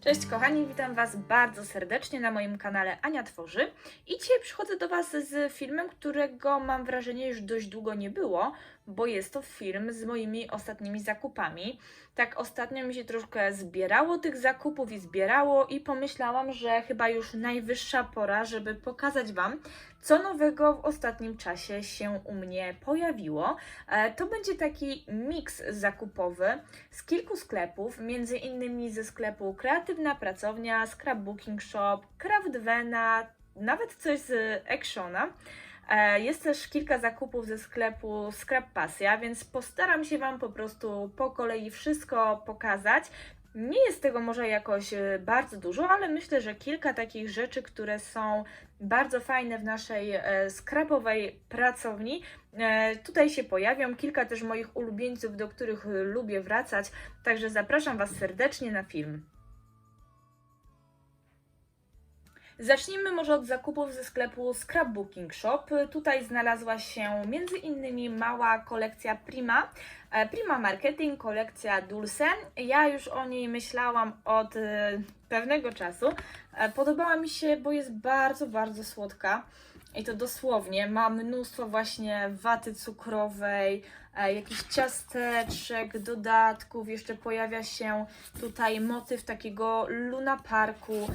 Cześć kochani, witam Was bardzo serdecznie na moim kanale Ania Tworzy. I dzisiaj przychodzę do Was z filmem, którego mam wrażenie już dość długo nie było, bo jest to film z moimi ostatnimi zakupami. Tak ostatnio mi się troszkę zbierało tych zakupów i zbierało i pomyślałam, że chyba już najwyższa pora, żeby pokazać Wam, co nowego w ostatnim czasie się u mnie pojawiło. E, To będzie taki miks zakupowy z kilku sklepów, między innymi ze sklepu Kreatywna Pracownia, Scrapbooking Shop, Craftvena, nawet coś z Actiona. E, Jest też kilka zakupów ze sklepu Scrap Pasja, więc postaram się Wam po prostu po kolei wszystko pokazać. Nie jest tego może jakoś e, bardzo dużo, ale myślę, że kilka takich rzeczy, które są bardzo fajne w naszej e, skrapowej pracowni, tutaj się pojawią. Kilka też moich ulubieńców, do których lubię wracać, także zapraszam Was serdecznie na film. Zacznijmy może od zakupów ze sklepu Scrapbooking Shop. Tutaj znalazła się między innymi mała kolekcja Prima. E, Prima Marketing, kolekcja Dulce. Ja już o niej myślałam od e, pewnego czasu. E, Podobała mi się, bo jest bardzo, bardzo słodka. I to dosłownie. Ma mnóstwo właśnie waty cukrowej, jakichś ciasteczek, dodatków. Jeszcze pojawia się tutaj motyw takiego Luna Parku.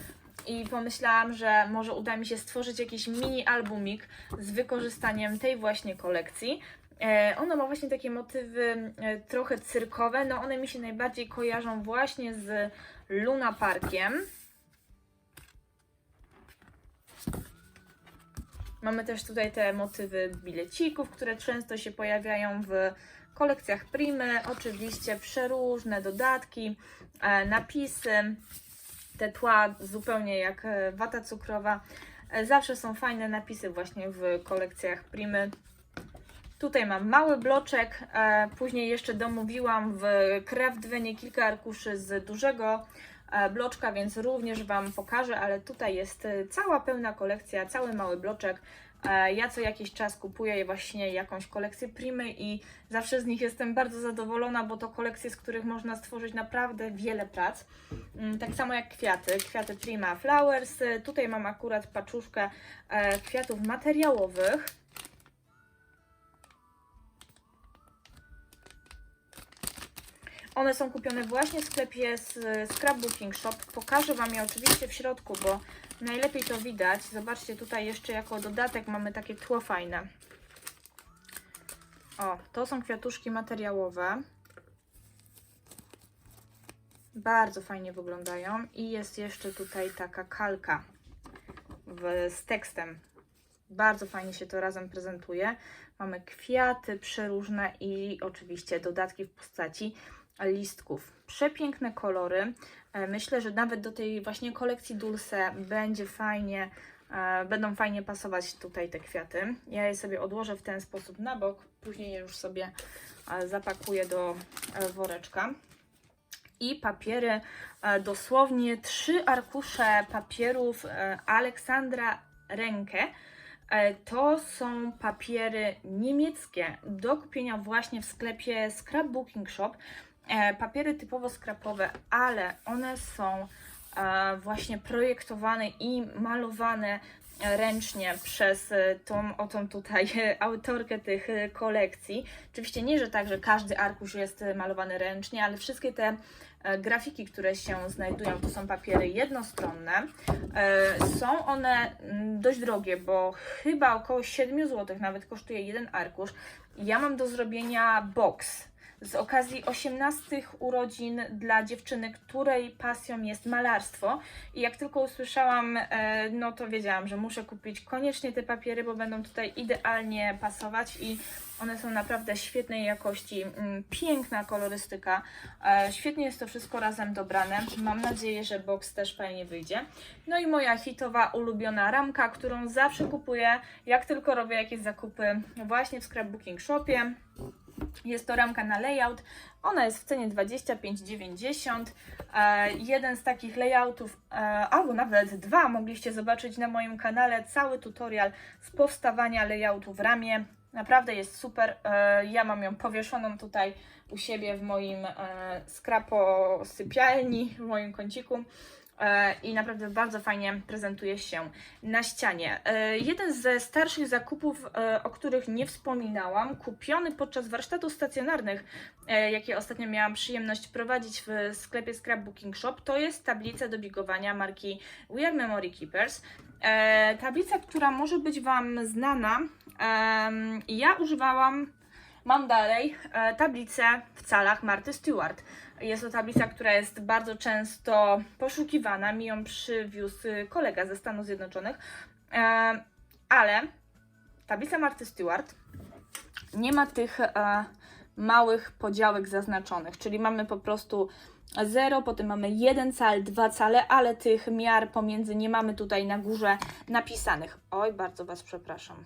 I pomyślałam, że może uda mi się stworzyć jakiś mini albumik z wykorzystaniem tej właśnie kolekcji. E, Ono ma właśnie takie motywy e, trochę cyrkowe. No one mi się najbardziej kojarzą właśnie z Luna Parkiem. Mamy też tutaj te motywy bilecików, które często się pojawiają w kolekcjach Primy. Oczywiście przeróżne dodatki, e, napisy, te tła zupełnie jak e, wata cukrowa. E, Zawsze są fajne napisy właśnie w kolekcjach Primy. Tutaj mam mały bloczek, e, później jeszcze domówiłam w Craftvenie kilka arkuszy z dużego bloczka, więc również Wam pokażę, ale tutaj jest cała pełna kolekcja, cały mały bloczek. E, Ja co jakiś czas kupuję właśnie jakąś kolekcję Primy i zawsze z nich jestem bardzo zadowolona, bo to kolekcje, z których można stworzyć naprawdę wiele prac. Mm, Tak samo jak kwiaty, kwiaty Prima Flowers. Tutaj mam akurat paczuszkę e, kwiatów materiałowych. One są kupione właśnie w sklepie z Scrapbooking Shop. Pokażę Wam je oczywiście w środku, bo najlepiej to widać. Zobaczcie, tutaj jeszcze jako dodatek mamy takie tło fajne. O, to są kwiatuszki materiałowe. Bardzo fajnie wyglądają. I jest jeszcze tutaj taka kalka w, z tekstem. Bardzo fajnie się to razem prezentuje. Mamy kwiaty przeróżne i oczywiście dodatki w postaci listków. Przepiękne kolory. E, Myślę, że nawet do tej właśnie kolekcji Dulce będzie fajnie, e, będą fajnie pasować tutaj te kwiaty. Ja je sobie odłożę w ten sposób na bok, później je już sobie e, zapakuję do woreczka. I papiery, dosłownie trzy arkusze papierów Aleksandra Rękę. E, To są papiery niemieckie do kupienia właśnie w sklepie Scrapbooking Shop. E, Papiery typowo skrapowe, ale one są e, właśnie projektowane i malowane ręcznie przez e, tą oto tutaj e, autorkę tych e, kolekcji. Oczywiście nie, że tak, że każdy arkusz jest malowany ręcznie, ale wszystkie te grafiki, które się znajdują, to są papiery jednostronne. Są one mm, dość drogie, bo chyba około 7 zł nawet kosztuje jeden arkusz. Ja mam do zrobienia box z okazji 18 urodzin dla dziewczyny, której pasją jest malarstwo. I jak tylko usłyszałam, e, no to wiedziałam, że muszę kupić koniecznie te papiery, bo będą tutaj idealnie pasować i one są naprawdę świetnej jakości. Mm, Piękna kolorystyka. E, Świetnie jest to wszystko razem dobrane. Mam nadzieję, że box też fajnie wyjdzie. No i moja hitowa, ulubiona ramka, którą zawsze kupuję, jak tylko robię jakieś zakupy właśnie w Scrapbooking Shopie. Jest to ramka na layout. Ona jest w cenie 25,90. E, jeden z takich layoutów, e, albo nawet dwa, mogliście zobaczyć na moim kanale cały tutorial z powstawania layoutu w ramie. Naprawdę jest super. E, Ja mam ją powieszoną tutaj u siebie w moim skrapo sypialni, w moim kąciku. E, I naprawdę bardzo fajnie prezentuje się na ścianie. E, Jeden ze starszych zakupów, e, o których nie wspominałam, kupiony podczas warsztatów stacjonarnych, jakie ostatnio miałam przyjemność prowadzić w sklepie Scrapbooking Shop, to jest tablica do bigowania marki We Are Memory Keepers. Tablica, która może być Wam znana. Ja używałam, mam dalej, e, tablicę w calach Marty Stewart. Jest to tablica, która jest bardzo często poszukiwana. Mi ją przywiózł kolega ze Stanów Zjednoczonych. E, ale tablica Marty Stewart nie ma tych e, małych podziałek zaznaczonych, czyli mamy po prostu 0, potem mamy 1 cal, 2 cale, ale tych miar pomiędzy nie mamy tutaj na górze napisanych. Oj, bardzo Was przepraszam.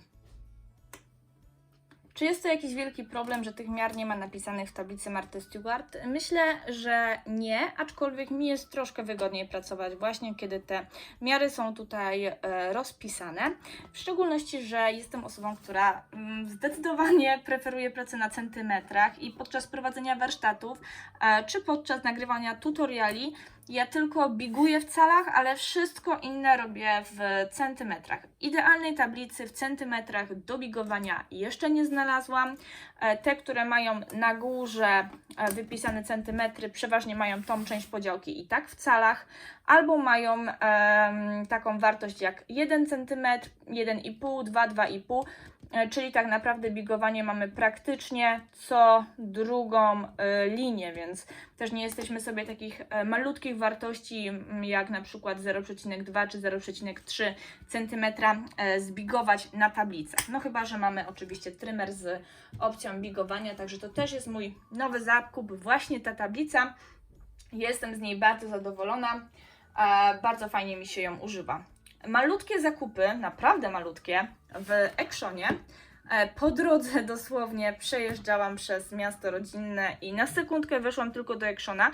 Czy jest to jakiś wielki problem, że tych miar nie ma napisanych w tablicy Marty Stewart? Myślę, że nie, aczkolwiek mi jest troszkę wygodniej pracować właśnie, kiedy te miary są tutaj e, rozpisane. W szczególności, że jestem osobą, która mm, zdecydowanie preferuje pracę na centymetrach i podczas prowadzenia warsztatów e, czy podczas nagrywania tutoriali ja tylko biguję w calach, ale wszystko inne robię w centymetrach. Idealnej tablicy w centymetrach do bigowania jeszcze nie znalazłam. E, Te, które mają na górze e, wypisane centymetry, przeważnie mają tą część podziałki i tak w calach, albo mają em, taką wartość jak 1 cm, 1,5, 2, 2,5. E, Czyli tak naprawdę bigowanie mamy praktycznie co drugą e, linię, więc też nie jesteśmy sobie takich e, malutkich wartości m, jak na przykład 0,2 czy 0,3 cm e, zbigować na tablicach. No chyba, że mamy oczywiście trymer z opcją bigowania, także to też jest mój nowy zakup, właśnie ta tablica. Jestem z niej bardzo zadowolona, e, bardzo fajnie mi się ją używa. Malutkie zakupy, naprawdę malutkie, w Actionie. E, Po drodze dosłownie przejeżdżałam przez miasto rodzinne i na sekundkę weszłam tylko do Actiona.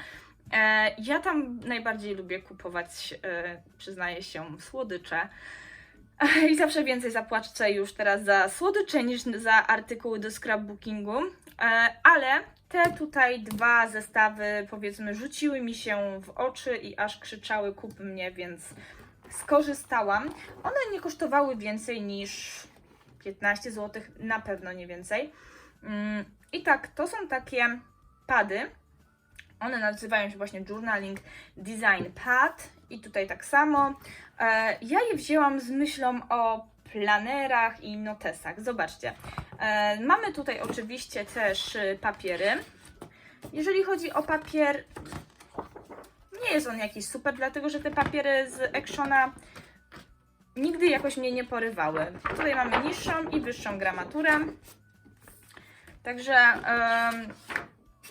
E, Ja tam najbardziej lubię kupować, e, przyznaję się, słodycze. E, I zawsze więcej zapłacę już teraz za słodycze niż za artykuły do scrapbookingu. Ale te tutaj dwa zestawy, powiedzmy, rzuciły mi się w oczy i aż krzyczały kup mnie, więc skorzystałam. One nie kosztowały więcej niż 15 zł, na pewno nie więcej. Mm, I tak, to są takie pady. One nazywają się właśnie Journaling Design Pad i tutaj tak samo. E, Ja je wzięłam z myślą o planerach i notesach. Zobaczcie. E, Mamy tutaj oczywiście też y, papiery. Jeżeli chodzi o papier, nie jest on jakiś super, dlatego że te papiery z Actiona nigdy jakoś mnie nie porywały. Tutaj mamy niższą i wyższą gramaturę. Także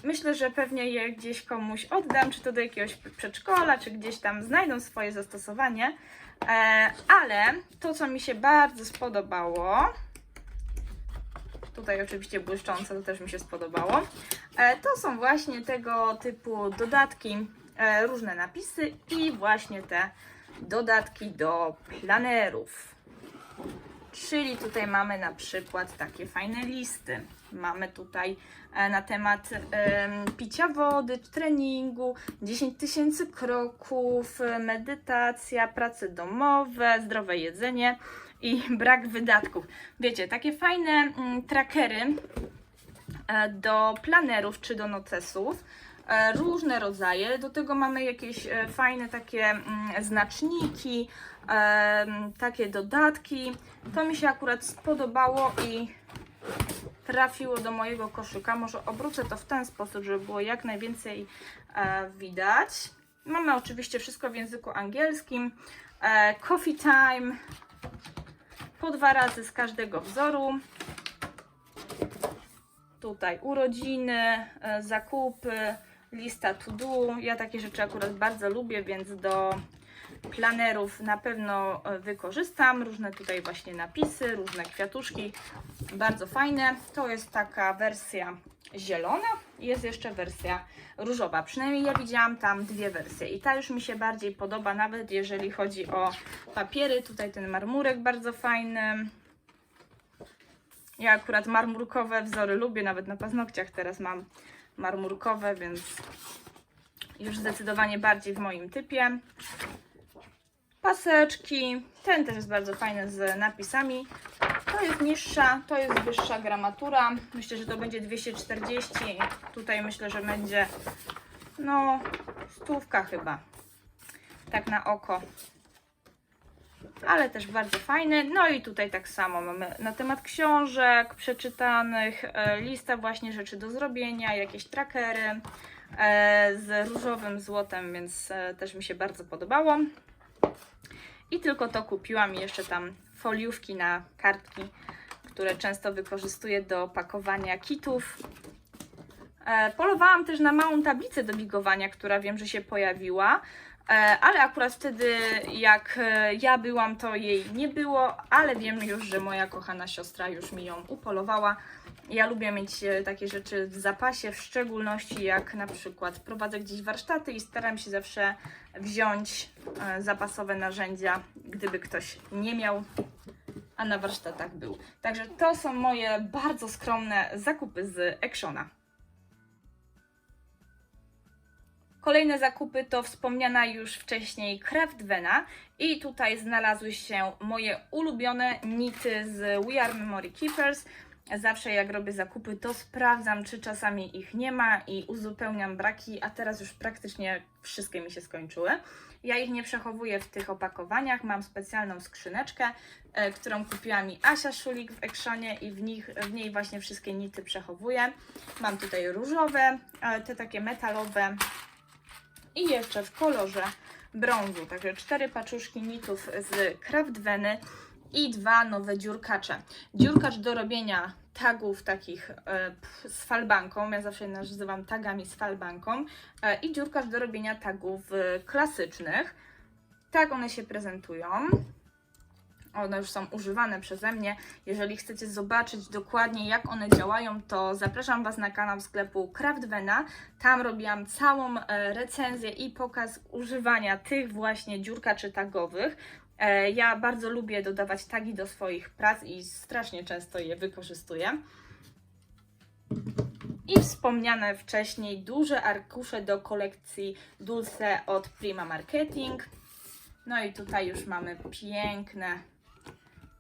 myślę, że pewnie je gdzieś komuś oddam, czy to do jakiegoś przedszkola, czy gdzieś tam znajdą swoje zastosowanie. E, ale to, co mi się bardzo spodobało, tutaj oczywiście błyszczące, to też mi się spodobało, e, to są właśnie tego typu dodatki, e, różne napisy i właśnie te dodatki do planerów. Czyli tutaj mamy na przykład takie fajne listy. Mamy tutaj e, na temat em, picia wody, treningu, 10 tysięcy kroków, medytacja, prace domowe, zdrowe jedzenie i brak wydatków. Wiecie, takie fajne mm, trackery e, do planerów czy do notesów. E, Różne rodzaje. Do tego mamy jakieś fajne takie mm, znaczniki, takie dodatki. To mi się akurat spodobało i trafiło do mojego koszyka. Może obrócę to w ten sposób, żeby było jak najwięcej e, widać. Mamy oczywiście wszystko w języku angielskim. E, coffee time po dwa razy z każdego wzoru. Tutaj urodziny, e, zakupy, lista to do. Ja takie rzeczy akurat bardzo lubię, więc do planerów na pewno e, wykorzystam. Różne tutaj właśnie napisy, różne kwiatuszki. Bardzo fajne. To jest taka wersja zielona. Jest jeszcze wersja różowa. Przynajmniej ja widziałam tam dwie wersje i ta już mi się bardziej podoba, nawet jeżeli chodzi o papiery. Tutaj ten marmurek bardzo fajny. Ja akurat marmurkowe wzory lubię, nawet na paznokciach teraz mam marmurkowe, więc już zdecydowanie bardziej w moim typie. Paseczki, ten też jest bardzo fajny z napisami. To jest niższa, to jest wyższa gramatura. Myślę, że to będzie 240. Tutaj myślę, że będzie no stówka chyba. Tak na oko. Ale też bardzo fajny. No i tutaj tak samo mamy na temat książek przeczytanych, e, lista właśnie rzeczy do zrobienia, jakieś trackery e, z różowym złotem, więc e, też mi się bardzo podobało. I tylko to kupiłam i jeszcze tam foliówki na kartki, które często wykorzystuję do pakowania kitów. E, polowałam też na małą tablicę do bigowania, która wiem, że się pojawiła, e, ale akurat wtedy jak e, ja byłam, to jej nie było, ale wiem już, że moja kochana siostra już mi ją upolowała. Ja lubię mieć e, takie rzeczy w zapasie, w szczególności jak na przykład prowadzę gdzieś warsztaty i staram się zawsze wziąć e, zapasowe narzędzia, gdyby ktoś nie miał, a na warsztatach był. Także to są moje bardzo skromne zakupy z Actiona. Kolejne zakupy to wspomniana już wcześniej Craftvena i tutaj znalazły się moje ulubione nity z We Are Memory Keepers. Zawsze jak robię zakupy, to sprawdzam, czy czasami ich nie ma i uzupełniam braki, a teraz już praktycznie wszystkie mi się skończyły. Ja ich nie przechowuję w tych opakowaniach, mam specjalną skrzyneczkę, e, którą kupiła mi Asia Szulik w Actionie i w, nich, w niej właśnie wszystkie nity przechowuję. Mam tutaj różowe, e, te takie metalowe i jeszcze w kolorze brązu. Także cztery paczuszki nitów z Craftveny i dwa nowe dziurkacze. Dziurkacz do robienia tagów takich e, z falbanką, ja zawsze je nazywam tagami z falbanką e, i dziurkacz do robienia tagów e, klasycznych. Tak one się prezentują. One już są używane przeze mnie. Jeżeli chcecie zobaczyć dokładnie, jak one działają, to zapraszam Was na kanał sklepu Craftvena. Tam robiłam całą recenzję i pokaz używania tych właśnie dziurkaczy tagowych. E, Ja bardzo lubię dodawać tagi do swoich prac i strasznie często je wykorzystuję. I wspomniane wcześniej duże arkusze do kolekcji Dulce od Prima Marketing. No i tutaj już mamy piękne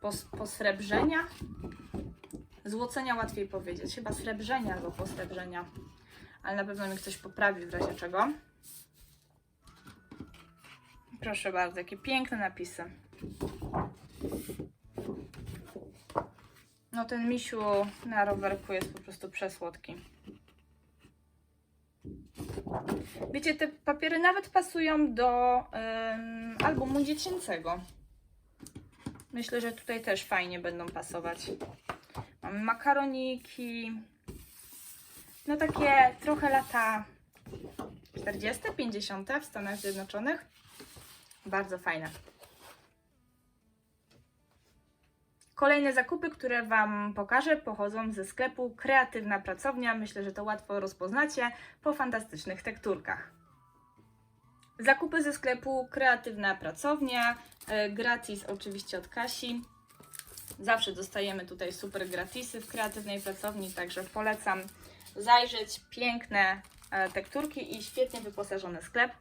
pos posrebrzenia. Złocenia łatwiej powiedzieć. Chyba srebrzenia albo posrebrzenia. Ale na pewno mi ktoś poprawi w razie czego. Proszę bardzo, jakie piękne napisy. No ten misiu na rowerku jest po prostu przesłodki. Wiecie, te papiery nawet pasują do ym, albumu dziecięcego. Myślę, że tutaj też fajnie będą pasować. Mamy makaroniki. No takie trochę lata 40, 50 w Stanach Zjednoczonych. Bardzo fajne. Kolejne zakupy, które Wam pokażę, pochodzą ze sklepu Kreatywna Pracownia. Myślę, że to łatwo rozpoznacie po fantastycznych tekturkach. Zakupy ze sklepu Kreatywna Pracownia, e, gratis oczywiście od Kasi. Zawsze dostajemy tutaj super gratisy w Kreatywnej Pracowni, także polecam zajrzeć. Piękne e, tekturki i świetnie wyposażony sklep.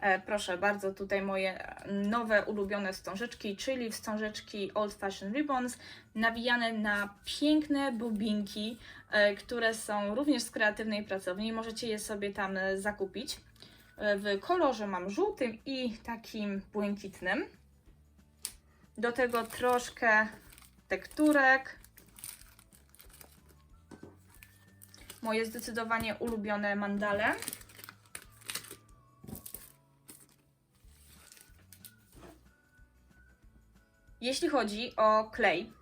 E, Proszę bardzo, tutaj moje nowe ulubione wstążeczki, czyli wstążeczki Old Fashion Ribbons, nawijane na piękne bobinki, e, które są również z kreatywnej pracowni. Możecie je sobie tam e, zakupić. W kolorze mam żółtym i takim błękitnym. Do tego troszkę tekturek. Moje zdecydowanie ulubione mandale. Jeśli chodzi o klej,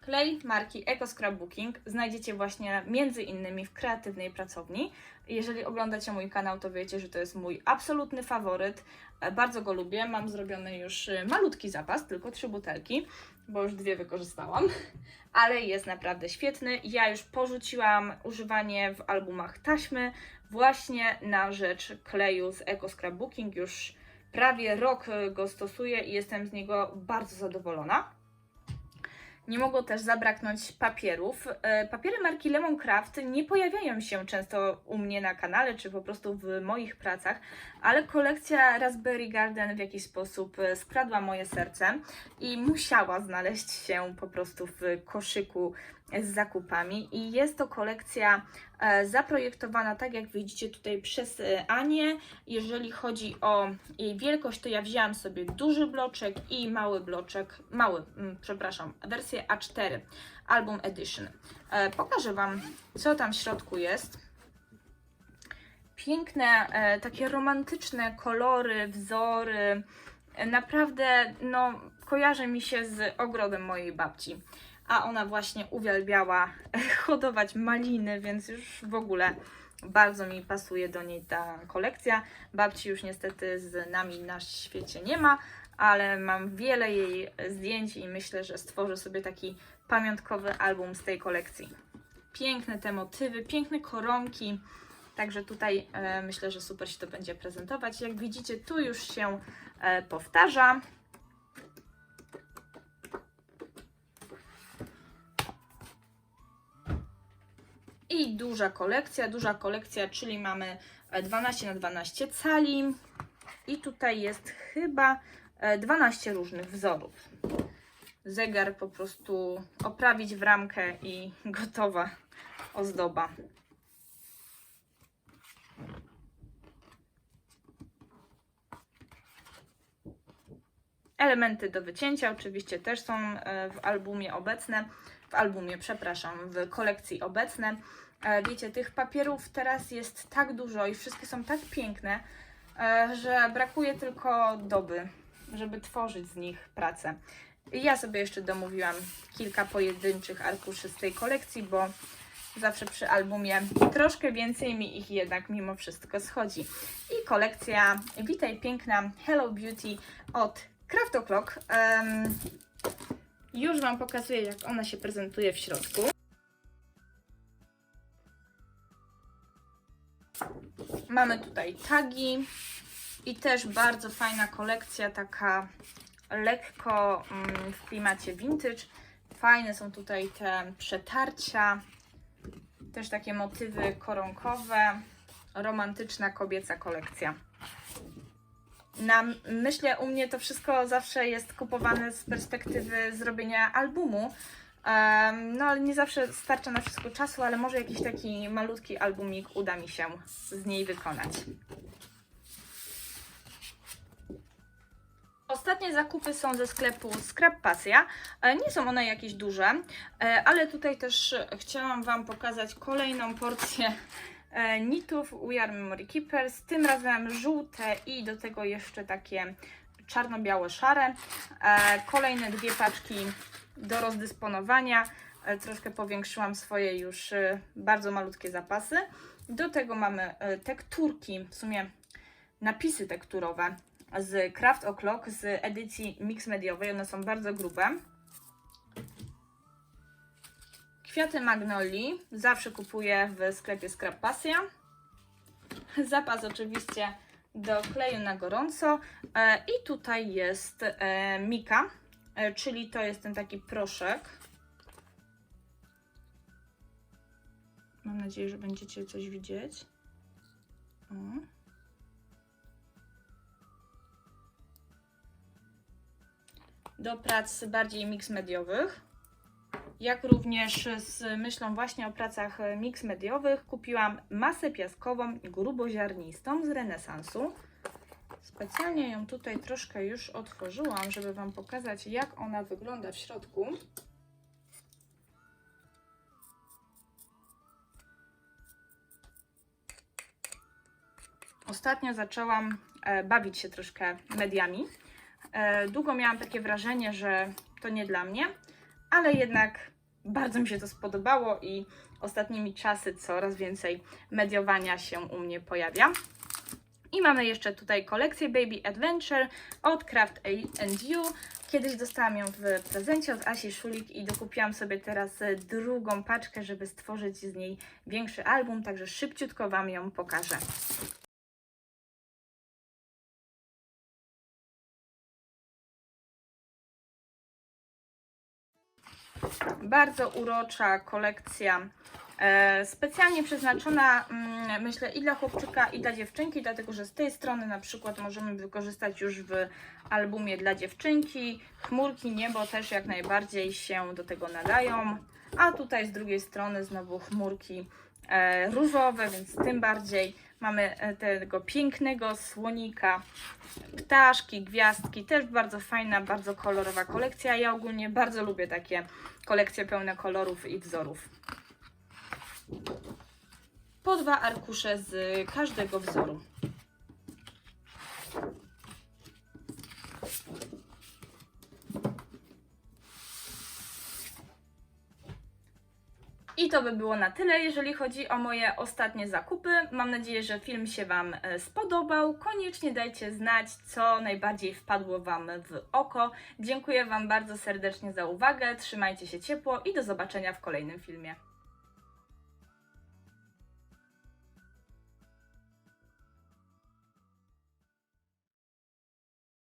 klej marki Eco Scrapbooking znajdziecie właśnie między innymi w kreatywnej pracowni. Jeżeli oglądacie mój kanał, to wiecie, że to jest mój absolutny faworyt. E, Bardzo go lubię. Mam zrobiony już e, malutki zapas, tylko trzy butelki, bo już dwie wykorzystałam, ale jest naprawdę świetny. Ja już porzuciłam używanie w albumach taśmy właśnie na rzecz kleju z Eco Scrapbooking. Już prawie rok e, go stosuję i jestem z niego bardzo zadowolona. nie mogło też zabraknąć papierów. E, Papiery marki Lemoncraft nie pojawiają się często u mnie na kanale, czy po prostu w moich pracach, ale kolekcja Raspberry Garden w jakiś sposób e, skradła moje serce i musiała znaleźć się po prostu w koszyku z zakupami. I jest to kolekcja e, zaprojektowana, tak jak widzicie tutaj przez e, Anię. Jeżeli chodzi o jej wielkość, to ja wzięłam sobie duży bloczek i mały bloczek, mały, mm, przepraszam, wersję A4 Album Edition. Pokażę Wam, co tam w środku jest. Piękne, e, takie romantyczne kolory, wzory. E, Naprawdę, no, kojarzy mi się z ogrodem mojej babci. A ona właśnie uwielbiała hodować maliny, więc już w ogóle bardzo mi pasuje do niej ta kolekcja. Babci już niestety z nami na świecie nie ma, ale mam wiele jej zdjęć i myślę, że stworzę sobie taki pamiątkowy album z tej kolekcji. Piękne te motywy, piękne koronki. Także tutaj e, myślę, że super się to będzie prezentować. Jak widzicie, tu już się e, powtarza. I duża kolekcja, duża kolekcja, czyli mamy e, 12 na 12 cali. I tutaj jest chyba e, 12 różnych wzorów. Zegar po prostu oprawić w ramkę i gotowa ozdoba. Elementy do wycięcia oczywiście też są e, w albumie obecne, w albumie, przepraszam, w kolekcji obecne. E, Wiecie, tych papierów teraz jest tak dużo i wszystkie są tak piękne, e, że brakuje tylko doby, żeby tworzyć z nich pracę. Ja sobie jeszcze domówiłam kilka pojedynczych arkuszy z tej kolekcji, bo zawsze przy albumie troszkę więcej mi ich jednak mimo wszystko schodzi. I kolekcja Witaj Piękna Hello Beauty od Craft O'Clock. Em, już Wam pokazuję, jak ona się prezentuje w środku. Mamy tutaj tagi i też bardzo fajna kolekcja, taka lekko mm, w klimacie vintage. Fajne są tutaj te przetarcia, też takie motywy koronkowe, romantyczna kobieca kolekcja. Na, myślę, u mnie to wszystko zawsze jest kupowane z perspektywy zrobienia albumu. Em, no ale nie zawsze starcza na wszystko czasu, ale może jakiś taki malutki albumik uda mi się z niej wykonać. Ostatnie zakupy są ze sklepu Scrap Pasja. E, Nie są one jakieś duże, e, ale tutaj też chciałam Wam pokazać kolejną porcję nitów We Are Memory Keepers. Tym razem żółte i do tego jeszcze takie czarno-białe, szare. E, Kolejne dwie paczki do rozdysponowania. E, Troszkę powiększyłam swoje już e, bardzo malutkie zapasy. Do tego mamy e, tekturki, w sumie napisy tekturowe z Craft O'Clock z edycji mix mediowej. One są bardzo grube. Kwiaty magnolii zawsze kupuję w sklepie Scrap Pasja. Zapas oczywiście do kleju na gorąco. E, I tutaj jest e, Mika, e, czyli to jest ten taki proszek. Mam nadzieję, że będziecie coś widzieć. O. do prac bardziej mix mediowych. Jak również z myślą właśnie o pracach mix mediowych kupiłam masę piaskową gruboziarnistą z renesansu. Specjalnie ją tutaj troszkę już otworzyłam, żeby Wam pokazać jak ona wygląda w środku. Ostatnio zaczęłam e, bawić się troszkę mediami. E, Długo miałam takie wrażenie, że to nie dla mnie, ale jednak bardzo mi się to spodobało i ostatnimi czasy coraz więcej mediowania się u mnie pojawia. I mamy jeszcze tutaj kolekcję Baby Adventure od Craft You. Kiedyś dostałam ją w prezencie od Asi Szulik i dokupiłam sobie teraz e, drugą paczkę, żeby stworzyć z niej większy album, także szybciutko Wam ją pokażę. Bardzo urocza kolekcja. E, specjalnie przeznaczona, mm, myślę, i dla chłopczyka, i dla dziewczynki, dlatego że z tej strony na przykład możemy wykorzystać już w albumie dla dziewczynki. Chmurki, niebo też jak najbardziej się do tego nadają. A tutaj z drugiej strony znowu chmurki e, różowe, więc tym bardziej mamy e, tego pięknego słonika, ptaszki, gwiazdki, też bardzo fajna, bardzo kolorowa kolekcja. Ja ogólnie bardzo lubię takie kolekcje pełne kolorów i wzorów. Po dwa arkusze z każdego wzoru. To by było na tyle, jeżeli chodzi o moje ostatnie zakupy. Mam nadzieję, że film się Wam e, spodobał. Koniecznie dajcie znać, co najbardziej wpadło Wam w oko. Dziękuję Wam bardzo serdecznie za uwagę. Trzymajcie się ciepło i do zobaczenia w kolejnym filmie.